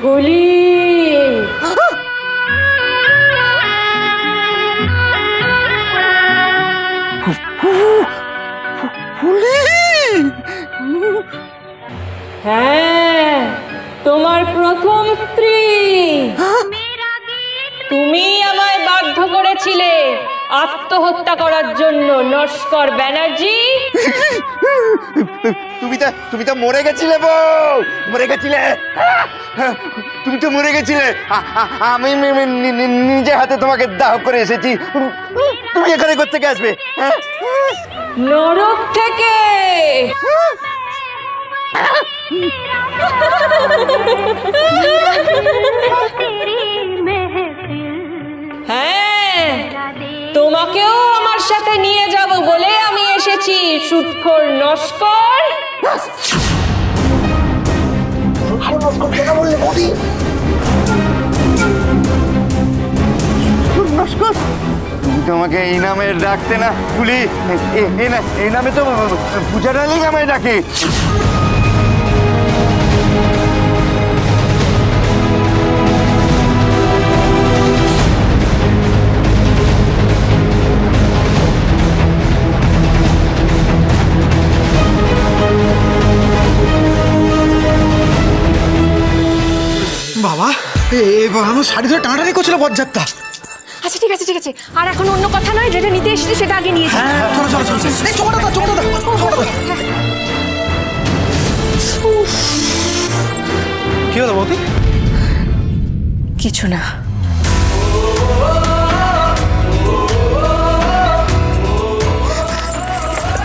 ফুলি হ্যাঁ তোমার প্রথম স্ত্রী। তুমি আমায় বাধ্য করেছিলে। আত্মহত্যা করার জন্য নস্কর ব্যানার্জি। তুমি তো তুমি তো মরে গেছিলে বউ! মরে গেছিলে! তুমি তো মরে গেছিলে! আমি নিজে হাতে তোমাকে দাহ করে এসেছি। তুমি এখানে করতে আসবে? নরক থেকে! তোমাকেও আমার সাথে নিয়ে যাব বলে আমি এসেছি। সুৎখোর নস্কর। নস্কর তুমি তো আমাকে এই নামে ডাকতে না এ- এই নামে তো পূজা ডালিং আমায় ডাকে। আমার শাড়ি ধরে টানাটানি করছিল বজ্জাতটা আচ্ছা ঠিক আছে ঠিক আছে। আর এখন অন্য কথা নয় যেটা নিতে এসেছি সেটা আগে নিয়ে যাই। হ্যাঁ চলো চলো চলো চলো। এই চোখটা চোখটা দাও কি হলো বৌদি? কিছু না।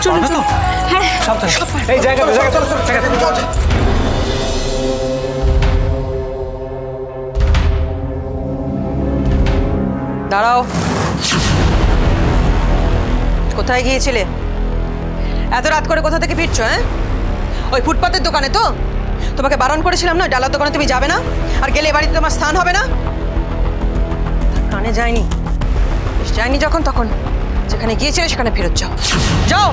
তো হ্যাঁ এই জায়গা জায়গা চলো চলো জায়গা চলো। দাঁড়াও। কোথায় গিয়েছিলে? এত রাত করে কোথা থেকে ফিরছো হ্যাঁ? ওই ফুটপাতের দোকানে তো? তোমাকে বারণ করেছিলাম না ডালার দোকানে তুমি যাবে না? আর গেলে বাড়িতে তোমার স্থান হবে না? কানে যায়নি। যায়নি যখন তখন। যেখানে গিয়েছিলে সেখানে ফেরত যাও। যাও!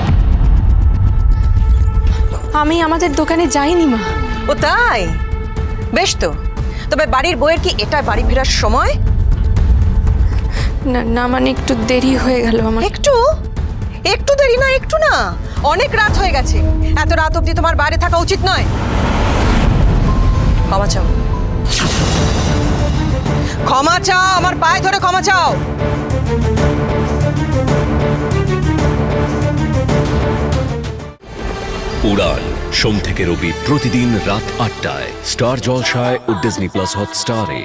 আমি আমাদের দোকানে যাইনি মা। ও তাই? বেশ তো। তবে বাড়ির বইয়ের কি এটা বাড়ি ফেরার সময়? না না মানে একটু দেরি হয়ে গেল আমার। একটু? একটু দেরি না একটু না। অনেক রাত হয়ে গেছে। এত রাত অবধি তোমার বাইরে থাকা উচিত নয়। ক্ষমা চাও। ক্ষমা চাও আমার পায়ে ধরে ক্ষমা চাও। উড়ান সোম থেকে রবি প্রতিদিন রাত আটটায়। স্টার জলসায় ও ডিজনি প্লাস হটস্টারে।